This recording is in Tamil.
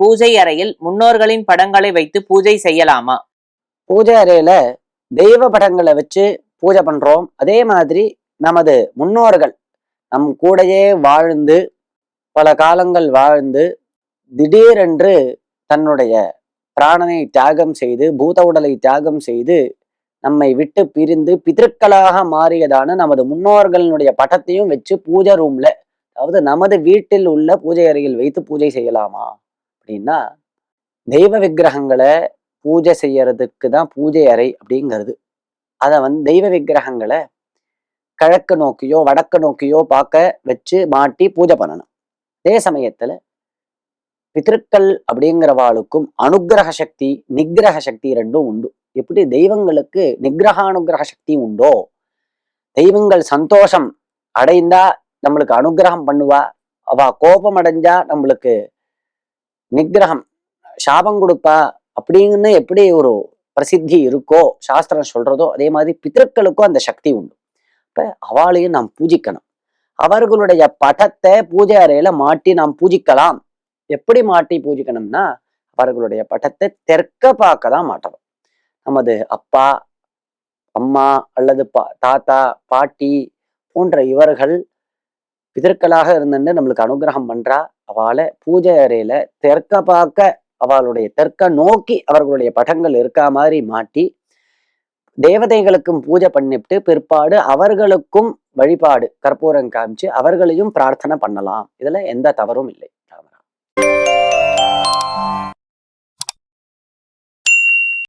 பூஜை அறையில் முன்னோர்களின் படங்களை வைத்து பூஜை செய்யலாமா? பூஜை அறையில தெய்வ படங்களை வச்சு பூஜை பண்றோம். அதே மாதிரி நமது முன்னோர்கள் நம் கூடயே வாழ்ந்து பல காலங்கள் வாழ்ந்து திடீரென்று தன்னுடைய பிராணனை தியாகம் செய்து பூத உடலை தியாகம் செய்து நம்மை விட்டு பிரிந்து பிதற்களாக மாறியதான நமது முன்னோர்களினுடைய படத்தையும் வச்சு பூஜை ரூம்ல அதாவது நமது வீட்டில் உள்ள பூஜை அறையில் வைத்து பூஜை செய்யலாமா? அப்படின்னா தெய்வ விக்கிரகங்களை பூஜை செய்யறதுக்கு தான் பூஜை அறை அப்படிங்கிறது. அதை வந்து தெய்வ விக்கிரகங்களை கிழக்கு நோக்கியோ வடக்கு நோக்கியோ பார்க்க வச்சு மாட்டி பூஜை பண்ணணும். அதே சமயத்துல பித்திருக்கள் அப்படிங்கிறவாளுக்கும் அனுக்கிரக சக்தி நிகிரக சக்தி ரெண்டும் உண்டு. எப்படி தெய்வங்களுக்கு நிக்கிரகானுக்கிரக சக்தி உண்டோ தெய்வங்கள் சந்தோஷம் அடைந்தா நம்மளுக்கு அனுக்கிரகம் பண்ணுவா அவ கோபம் அடைஞ்சா நம்மளுக்கு நிகிரகம் சாபம் கொடுப்பா அப்படின்னு எப்படி ஒரு பிரசித்தி இருக்கோ சாஸ்திரம் சொல்றதோ அதே மாதிரி பித்திருக்களுக்கும் அந்த சக்தி உண்டு. இப்போ அவளையும் நாம் பூஜிக்கணும். அவர்களுடைய படத்தை பூஜை அறையில மாட்டி நாம் பூஜிக்கலாம். எப்படி மாட்டி பூஜிக்கணும்னா அவர்களுடைய படத்தை தெற்க பார்க்க தான் மாட்டணும். நமது அப்பா அம்மா அல்லது பா தாத்தா பாட்டி போன்ற இவர்கள் பிதற்களாக இருந்துட்டு நம்மளுக்கு அனுகிரகம் பண்றா. அவளை பூஜை அறையில தெற்க பார்க்க அவளுடைய தெற்க நோக்கி அவர்களுடைய படங்கள் இருக்கா மாதிரி மாட்டி தேவதைகளுக்கும் பூஜை பண்ணிவிட்டு பிற்பாடு அவர்களுக்கும் வழிபாடு கற்பூரம் காமிச்சு அவர்களையும் பிரார்த்தனை பண்ணலாம். இதுல எந்த தவறும் இல்லை.